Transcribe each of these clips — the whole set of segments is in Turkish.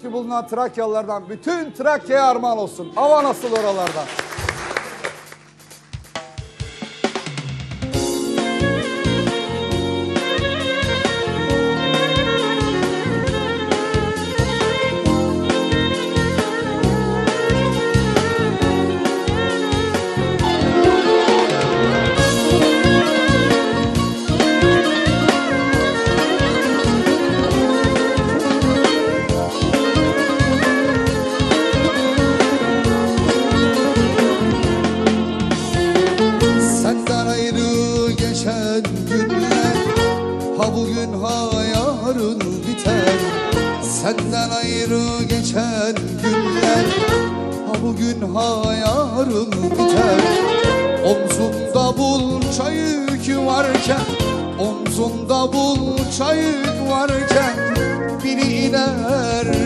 ki bulunan Trakyalılardan bütün Trakya'ya armağan olsun. Hava nasıl oralarda? Geçen günler Ha bugün ha yarın biter. Senden ayrı geçen günler. Ha bugün ha yarın biter. Omzumda bunca yük varken Omzumda bunca yük varken Biri iner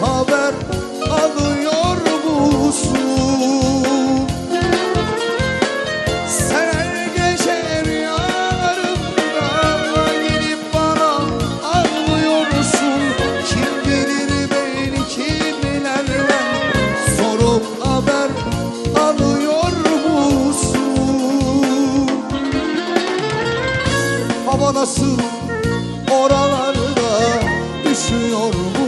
haber alıyor musun? Sen her gece rüyalarımda gelip bana ağlıyorsun Kim bilir beni kimlerden sorup haber alıyor musun? Hava nasıl oralarda üşüyor musun?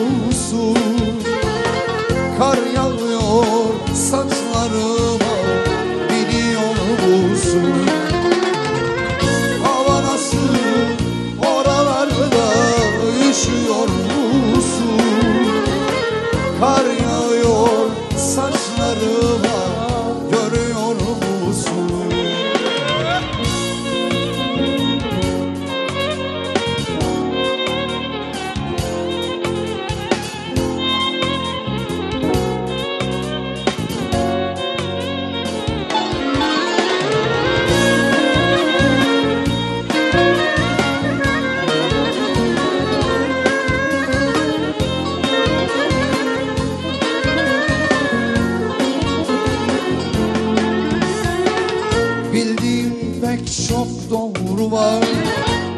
Çok doğru var.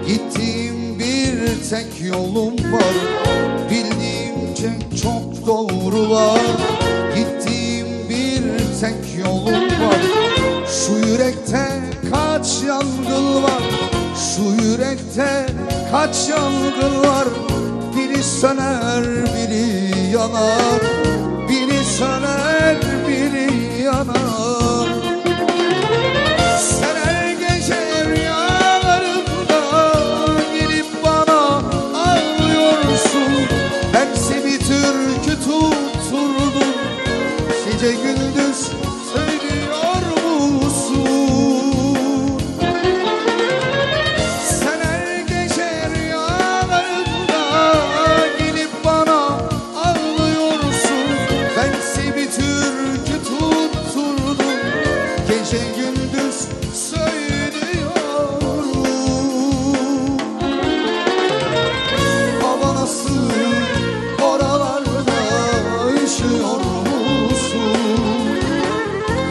Gittiğim bir tek yolum var. Bildiğim pek çok doğru var Gittiğim bir tek yolum var. Şu yürekte kaç yangın var? Şu yürekte kaç yangın var? Biri söner biri yanar. Biri söner biri yanar üşüyor musun?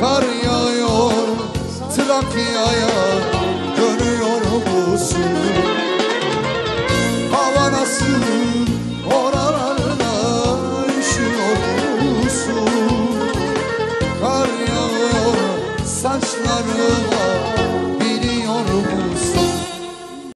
Kar yağıyor Trakya'ya görüyor musun? Hava nasıl oralarda üşüyor musun? Kar yağıyor musun?